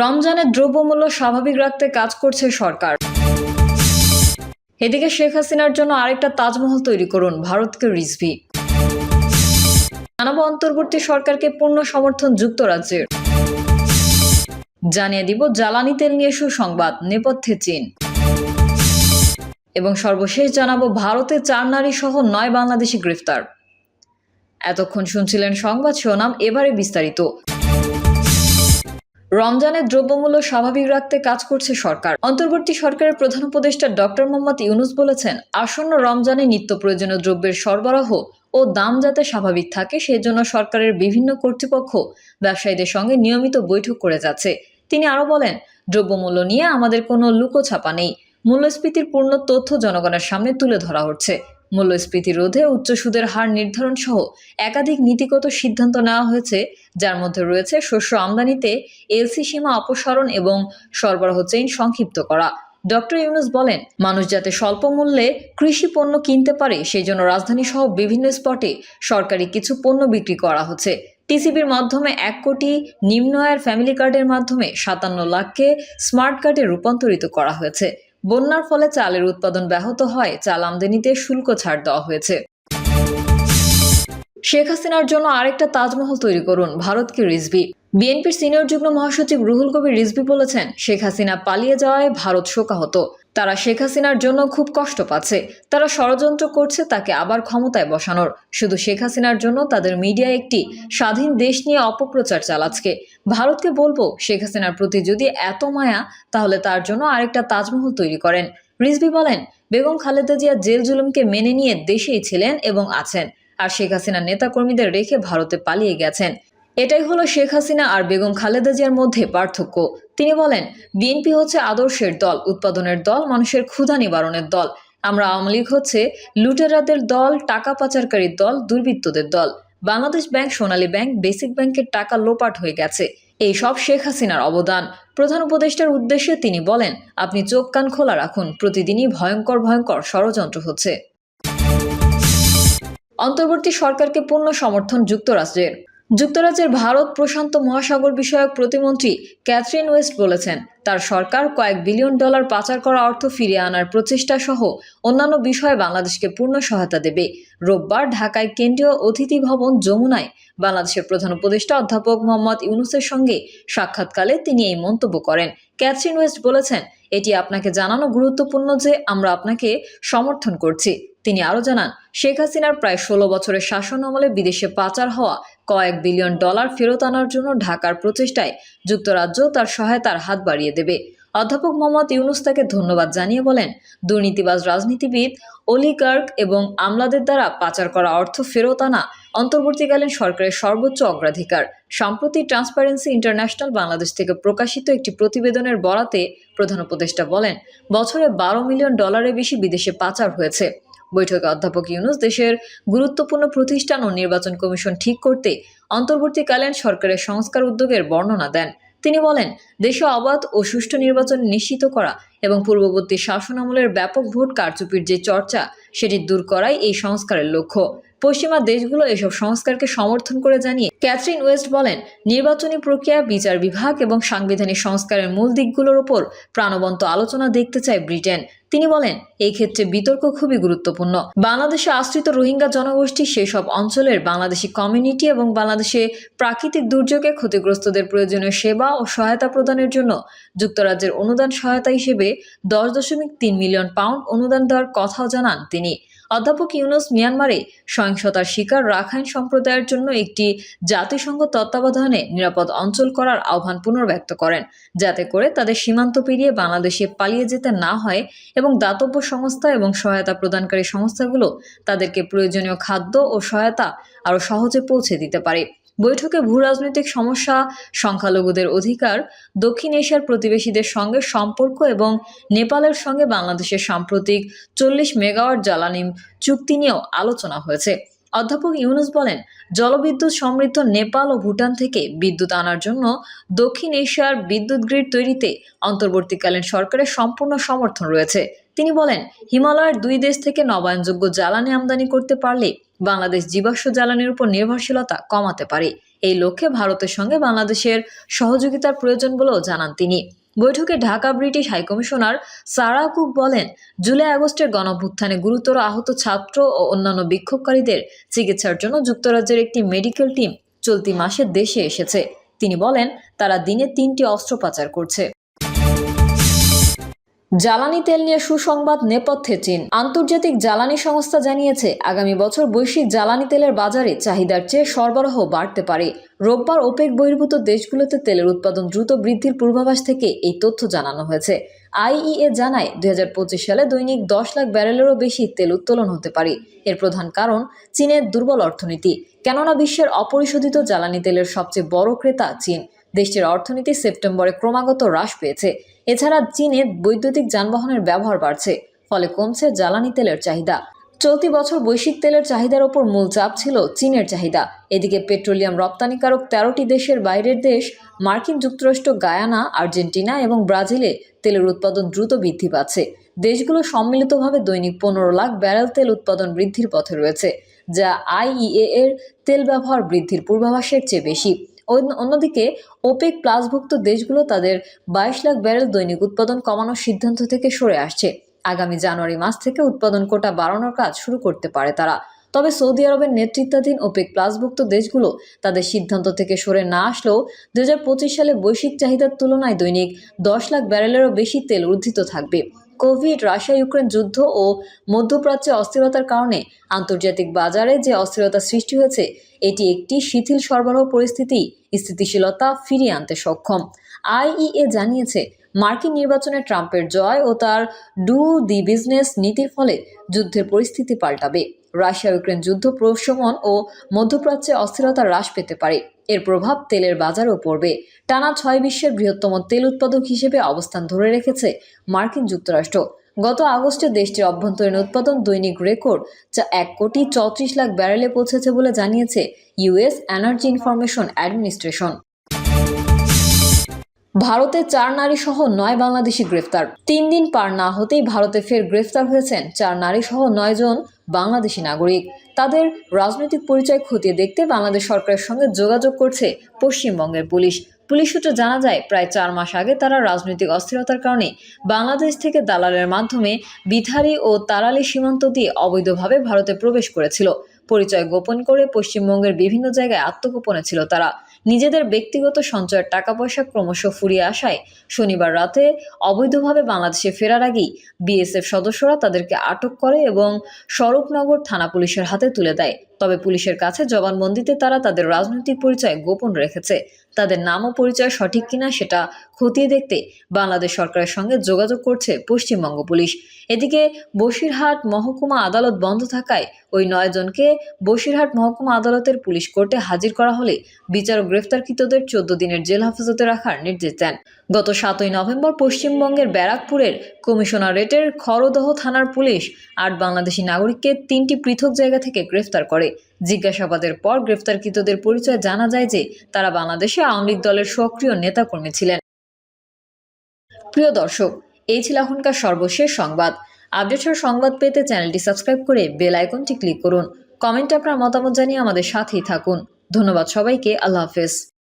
রমজানের দ্রব্যমূল্য স্বাভাবিক রাখতে কাজ করছে সরকার। এদিকে শেখ হাসিনার জন্য আরেকটা তাজমহল তৈরি করুন, ভারতকে রিজভি। জানাব অন্তর্বর্তী সরকারকে পূর্ণ সমর্থন যুক্তরাজ্যের। জানিয়ে দিব, জ্বালানি তেল নিয়ে সুসংবাদ, নেপথ্যে চীন। এবং সর্বশেষ জানাব, ভারতে চার নারী সহ নয় বাংলাদেশি গ্রেফতার। এতক্ষণ শুনছিলেন সংবাদ শিরোনাম, এবারে বিস্তারিত। রমজানের দ্রব্যমূল্য স্বাভাবিক রাখতে কাজ করছে সরকার। অন্তর্বর্তী সরকারের প্রধান উপদেষ্টা ডক্টর মোহাম্মদ ইউনুস বলেছেন, আসন্ন রমজানে নিত্য প্রয়োজনীয় দ্রব্যের সরবরাহ ও দাম যাতে স্বাভাবিক থাকে, সেজন্য সরকারের বিভিন্ন কর্তৃপক্ষ ব্যবসায়ীদের সঙ্গে নিয়মিত বৈঠক করে যাচ্ছে। তিনি আরও বলেন, দ্রব্যমূল্য নিয়ে আমাদের কোনো লুকোছাপা নেই। মূল্যস্ফীতির পূর্ণ তথ্য জনগণের সামনে তুলে ধরা হচ্ছে। মূল্যস্ফীতি রোধে উচ্চ সুদের হার নির্ধারণ সহ একাধিক নীতিগত সিদ্ধান্ত নেওয়া হয়েছে, যার মধ্যে রয়েছে শস্য আমদানিতে এলসি সীমা অপসারণ এবং সরবরাহ চেইন সংক্ষিপ্ত করা। ডক্টর ইউনুস বলেন, মানুষ যাতে স্বল্প মূল্যে কৃষি পণ্য কিনতে পারে, সেই জন্য রাজধানী সহ বিভিন্ন স্পটে সরকারি কিছু পণ্য বিক্রি করা হচ্ছে। টিসিবির মাধ্যমে এক কোটি নিম্ন আয়ের ফ্যামিলি কার্ডের মাধ্যমে সাতান্ন লাখকে স্মার্ট কার্ডে রূপান্তরিত করা হয়েছে। বন্যার ফলে চালের উৎপাদন ব্যাহত হয় চাল আমদানিতে শুল্ক ছাড় দেওয়া হয়েছে। শেখ হাসিনার জন্য আরেকটা তাজমহল তৈরি করুন, ভারতকে রিজভি। বিএনপির সিনিয়র যুগ্ম মহাসচিব রুহুল কবির রিজভি বলেছেন, শেখ হাসিনা পালিয়ে যাওয়ায় ভারত শোকাহত। তারা শেখ হাসিনার জন্য খুব কষ্ট পাচ্ছে। তারা ষড়যন্ত্র করছে তাকে আবার ক্ষমতায় বসানোর। শুধু শেখ হাসিনার জন্য তাদের মিডিয়া একটি স্বাধীন দেশ নিয়ে অপপ্রচার চালাচ্ছে। ভারতকে বলব, শেখ হাসিনার প্রতি যদি এত মায়া, তাহলে তার জন্য আরেকটা তাজমহল তৈরি করেন। রিজভি বলেন, বেগম খালেদা জিয়া জেল জুলুমকে মেনে নিয়ে দেশেই ছিলেন এবং আছেন। আর শেখ হাসিনা নেতাকর্মীদের রেখে ভারতে পালিয়ে গেছেন। এটাই হলো শেখ হাসিনা আর বেগম খালেদা জিয়ার মধ্যে পার্থক্য। তিনি বলেন, বিএনপি হচ্ছে আদর্শের দল, উৎপাদনের দল, মানুষের ক্ষুধা নিবারণের দল। আমরা আওয়ামী লীগ হচ্ছে লুটেরাদের দল, টাকা পাচারকারীর দল, দুর্বৃত্তদের দল। Bangladesh bank, Sonali bank, basic ব্যাংকের টাকা লোপাট হয়ে গেছে। এই সব শেখ হাসিনার অবদান। প্রধান উপদেষ্টার উদ্দেশ্যে তিনি বলেন, আপনি চোখ কান খোলা রাখুন, প্রতিদিনই ভয়ঙ্কর ভয়ঙ্কর ষড়যন্ত্র হচ্ছে। অন্তর্বর্তী সরকারকে পূর্ণ সমর্থন যুক্তরাষ্ট্রের। যুক্তরাজ্যের ভারত প্রশান্ত মহাসাগর বিষয়ক প্রতিমন্ত্রী ক্যাথরিন ওয়েস্ট বলেছেন, তার সরকার কয়েক বিলিয়ন ডলার পাচার করা অর্থ ফিরিয়ে আনার প্রচেষ্টা সহ অন্যান্য বিষয়ে বাংলাদেশকে পূর্ণ সহায়তা দেবে। রোববার ঢাকায় কেন্দ্রীয় অতিথি ভবন যমুনায় বাংলাদেশের প্রধান উপদেষ্টা অধ্যাপক মোহাম্মদ ইউনুসের সঙ্গে সাক্ষাৎকালে তিনি এই মন্তব্য করেন। ক্যাথরিন ওয়েস্ট বলেছেন, এটি আপনাকে জানানো গুরুত্বপূর্ণ যে আমরা আপনাকে সমর্থন করছি। তিনি আরও জানান, শেখ হাসিনার প্রায় ষোলো বছরের শাসন আমলে বিদেশে পাচার হওয়া কয়েক বিলিয়ন ডলার ফেরত আনার জন্য ঢাকার প্রচেষ্টায় যুক্তরাজ্য তার সহায়তার হাত বাড়িয়ে দেবে। অধ্যাপক মোহাম্মদ ইউনুস তাকে ধন্যবাদ জানিয়ে বলেন, দুর্নীতিবাজ রাজনীতিবিদ, অলিগার্ক এবং আমলাদের দ্বারা পাচার করা অর্থ ফেরত আনা অন্তর্বর্তীকালীন সরকারের সর্বোচ্চ অগ্রাধিকার। সম্প্রতি ট্রান্সপারেন্সি ইন্টারন্যাশনাল বাংলাদেশ থেকে প্রকাশিত একটি প্রতিবেদনের বরাতে প্রধান উপদেষ্টা বলেন, বছরে বারো মিলিয়ন ডলারের বেশি বিদেশে পাচার হয়েছে। বৈঠকে অধ্যাপক ইউনুস দেশের গুরুত্বপূর্ণ প্রতিষ্ঠান ও নির্বাচন কমিশন ঠিক করতে অন্তর্বর্তীকালীন সরকারের সংস্কার উদ্যোগের বর্ণনা দেন। তিনি বলেন, দেশে অবাধ ও সুষ্ঠু নির্বাচন নিশ্চিত করা এবং পূর্ববর্তী শাসন আমলের ব্যাপক ভোট কারচুপির যে চর্চা, সেটি দূর করাই এই সংস্কারের লক্ষ্য। পশ্চিমা দেশগুলো এসব সংস্কারকে সমর্থন করে জানিয়ে ক্যাথরিন ওয়েস্ট বলেন, নির্বাচনী প্রক্রিয়া, বিচার বিভাগ এবং সাংবিধানিক সংস্কারের মূল দিকগুলোর ওপর প্রাণবন্ত আলোচনা দেখতে চায় ব্রিটেন। তিনি বলেন, এই ক্ষেত্রে বিতর্ক খুবই গুরুত্বপূর্ণ। বাংলাদেশে আশ্রিত রোহিঙ্গা জনগোষ্ঠী সেসব অঞ্চলের বাংলাদেশি কমিউনিটি এবং বাংলাদেশে প্রাকৃতিক দুর্যোগে ক্ষতিগ্রস্তদের প্রয়োজনীয় সেবা ও সহায়তা প্রদানের জন্য যুক্তরাজ্যের অনুদান সহায়তা হিসেবে দশ দশমিক তিন মিলিয়ন পাউন্ড অনুদান দেওয়ার কথাও জানান তিনি। অধ্যাপক ইউনুস মিয়ানমারে সহিংসতার শিকার রাখাইন সম্প্রদায়ের জন্য একটি জাতিসংঘ তত্ত্বাবধানে নিরাপদ অঞ্চল করার আহ্বান পুনর্ব্যক্ত করেন, যাতে করে তাদের সীমান্ত পেরিয়ে বাংলাদেশে পালিয়ে যেতে না হয় এবং দাতব্য সংস্থা এবং সহায়তা প্রদানকারী সংস্থাগুলো তাদেরকে প্রয়োজনীয় খাদ্য ও সহায়তা আরও সহজে পৌঁছে দিতে পারে। বৈঠকে ভূ রাজনৈতিক সমস্যা, সংখ্যালঘুদের অধিকার, দক্ষিণ এশিয়ার প্রতিবেশীদের সঙ্গে সম্পর্ক এবং নেপালের সঙ্গে বাংলাদেশের সাম্প্রতিক চল্লিশ মেগাওয়াট জ্বালানি চুক্তি নিয়েও আলোচনা হয়েছে। অধ্যাপক ইউনুস বলেন, জলবিদ্যুৎ সমৃদ্ধ নেপাল ও ভুটান থেকে বিদ্যুৎ আনার জন্য দক্ষিণ এশিয়ার বিদ্যুৎ গ্রিড তৈরিতে অন্তর্বর্তীকালীন সরকারের সম্পূর্ণ সমর্থন রয়েছে। তিনি বলেন, হিমালয়ের দুই দেশ থেকে নবায়নযোগ্য জ্বালানি আমদানি করতে পারলে বাংলাদেশ জীবাশ্ম জ্বালানির উপর নির্ভরশীলতা কমাতে পারে। এই লক্ষ্যে ভারতের সঙ্গে বাংলাদেশের সহযোগিতার প্রয়োজন বলেও জানান তিনি। বৈঠকে Dhaka British high commissioner Sarah Cook বলেন, জুলাই আগস্টের গণভুত্থানে গুরুতর আহত ছাত্র ও অন্যান্য বিক্ষোভকারীদের চিকিৎসার জন্য যুক্তরাজ্যের একটি মেডিকেল টিম চলতি মাসে দেশে এসেছে। তিনি বলেন, তারা দিনে তিনটি অস্ত্র পাচার করছে। জ্বালানি তেল নিয়ে সুসংবাদ নেপথ্যে চীন। আন্তর্জাতিক জ্বালানি সংস্থা জানিয়েছে, আগামী বছর বৈশ্বিক জ্বালানি তেলের বাজারে চাহিদার চেয়ে সরবরাহ বাড়তে পারে। রোববার ওপেক বহির্ভূত দেশগুলোতে তেলের উৎপাদন দ্রুত বৃদ্ধির পূর্বাভাস থেকে এই তথ্য জানানো হয়েছে। আইইএ জানায়, দুই হাজার পঁচিশ সালে দৈনিক দশ লাখ ব্যারেলেরও বেশি তেল উত্তোলন হতে পারে। এর প্রধান কারণ, চীনের দুর্বল অর্থনীতি। কেননা বিশ্বের অপরিশোধিত জ্বালানি তেলের সবচেয়ে বড় ক্রেতা চীন। দেশটির অর্থনীতি সেপ্টেম্বরে ক্রমাগত হ্রাস পেয়েছে। এছাড়া চীনে বৈদ্যুতিক যানবাহনের ব্যবহার বাড়ছে, ফলে কমছে জ্বালানি তেলের চাহিদা। চলতি বছর বৈশ্বিক তেলের চাহিদার ওপর মূল চাপ ছিল চীনের চাহিদা। এদিকে পেট্রোলিয়াম রপ্তানিকারক তেরোটি দেশের বাইরের দেশ, মার্কিন যুক্তরাষ্ট্র গায়ানা, আর্জেন্টিনা এবং ব্রাজিলে তেলের উৎপাদন দ্রুত বৃদ্ধি পাচ্ছে। দেশগুলো সম্মিলিতভাবে দৈনিক পনেরো লাখ ব্যারেল তেল উৎপাদন বৃদ্ধির পথে রয়েছে, যা আইইএ এর তেল ব্যবহার বৃদ্ধির পূর্বাভাসের চেয়ে বেশি। অন্যদিকে ওপেক প্লাসভুক্ত দেশগুলো তাদের বাইশ লাখ ব্যারেল দৈনিক উৎপাদন কমানোর সিদ্ধান্ত থেকে সরে আসছে। আগামী জানুয়ারি মাস থেকে উৎপাদন কোটা বাড়ানোর কাজ শুরু করতে পারে তারা। তবে সৌদি আরবের নেতৃত্বাধীন ওপেক প্লাসভুক্ত দেশগুলো তাদের সিদ্ধান্ত থেকে সরে না আসলেও দুই হাজার পঁচিশ সালে বৈশ্বিক চাহিদার তুলনায় দৈনিক দশ লাখ ব্যারেলেরও বেশি তেল উদ্ধৃত থাকবে। কোভিড রাশিয়া ইউক্রেন যুদ্ধ ও মধ্যপ্রাচ্যে অস্থিরতার কারণে আন্তর্জাতিক বাজারে যে অস্থিরতা সৃষ্টি হয়েছে, এটি একটি শিথিল সরবরাহ পরিস্থিতি, স্থিতিশীলতা ফিরিয়ে আনতে সক্ষম। আইইএ জানিয়েছে মার্কিন নির্বাচনে ট্রাম্পের জয় ও তার ডু দি বিজনেস নীতির ফলে যুদ্ধের পরিস্থিতি পাল্টাবে। রাশিয়া ইউক্রেন যুদ্ধ প্রশমন ও মধ্যপ্রাচ্যে অস্থিরতা হ্রাস পেতে পারে। এর প্রভাব তেলের বাজারেও পড়বে। টানা ছয় বিশ্বের বৃহত্তম তেল উৎপাদক হিসেবে অবস্থান ধরে রেখেছে মার্কিন যুক্তরাষ্ট্র। গত আগস্টে দেশটির অভ্যন্তরীণ উৎপাদন দৈনিক রেকর্ড যা এক কোটি চৌত্রিশ লাখ ব্যারেলে পৌঁছেছে বলে জানিয়েছে ইউএস এনার্জি ইনফরমেশন অ্যাডমিনিস্ট্রেশন। ভারতে চার নারী সহ নয় বাংলাদেশি গ্রেফতার। তিন দিন পার না হতেই ভারতে ফের গ্রেফতার হয়েছেন চার নারী সহ নয় জন বাংলাদেশি নাগরিক। তাদের রাজনৈতিক পরিচয় খতিয়ে দেখতে বাংলাদেশ সরকারের সঙ্গে যোগাযোগ করছে পশ্চিমবঙ্গের পুলিশ। পুলিশ সূত্রে জানা যায়, প্রায় চার মাস আগে তারা রাজনৈতিক অস্থিরতার কারণে বাংলাদেশ থেকে দালালের মাধ্যমে বিথারি ও তারালি সীমান্ত দিয়ে অবৈধভাবে ভারতে প্রবেশ করেছিল। পরিচয় গোপন করে পশ্চিমবঙ্গের বিভিন্ন জায়গায় আত্মগোপনে ছিল তারা। নিজেদের ব্যক্তিগত সঞ্চয়ের টাকা পয়সা ক্রমশ ফুরিয়ে আসায় শনিবার রাতে অবৈধভাবে বাংলাদেশে ফেরার আগেই বিএসএফ সদস্যরা তাদেরকে আটক করে এবং স্বরূপনগর থানা পুলিশের হাতে তুলে দেয়। তবে পুলিশের কাছে জবানবন্দিতে তারা তাদের রাজনৈতিক পরিচয় গোপন রেখেছে। তাদের নাম ও পরিচয় সঠিক কিনা সেটা খতিয়ে দেখতে বাংলাদেশ সরকারের সঙ্গে যোগাযোগ করছে পশ্চিমবঙ্গ পুলিশ। এদিকে বসিরহাট মহকুমা আদালত বন্ধ থাকায় ওই নয় জনকে বসিরহাট মহকুমা আদালতের পুলিশ কোর্টে হাজির করা হলে বিচারক গ্রেফতারকৃতদের চোদ্দ দিনের জেল হেফাজতে রাখার নির্দেশ দেন। গত সাতই নভেম্বর পশ্চিমবঙ্গের ব্যারাকপুরের কমিশনারেটের খরদহ থানার পুলিশ আট বাংলাদেশি নাগরিককে তিনটি পৃথক জায়গা থেকে গ্রেফতার করে। জিজ্ঞাসাবাদের পর গ্রেফতারকৃতদের পরিচয় জানা যায় যে তারা বাংলাদেশে আওয়ামী লীগ দলের সক্রিয় নেতাকর্মী ছিলেন। প্রিয় দর্শক, এই ছিল এখনকার সর্বশেষ সংবাদ। আপডেটের সংবাদ পেতে চ্যানেলটি সাবস্ক্রাইব করে বেল আইকনটি ক্লিক করুন। কমেন্টে আপনার মতামত জানিয়ে আমাদের সাথেই থাকুন। ধন্যবাদ সবাইকে, আল্লাহ হাফেজ।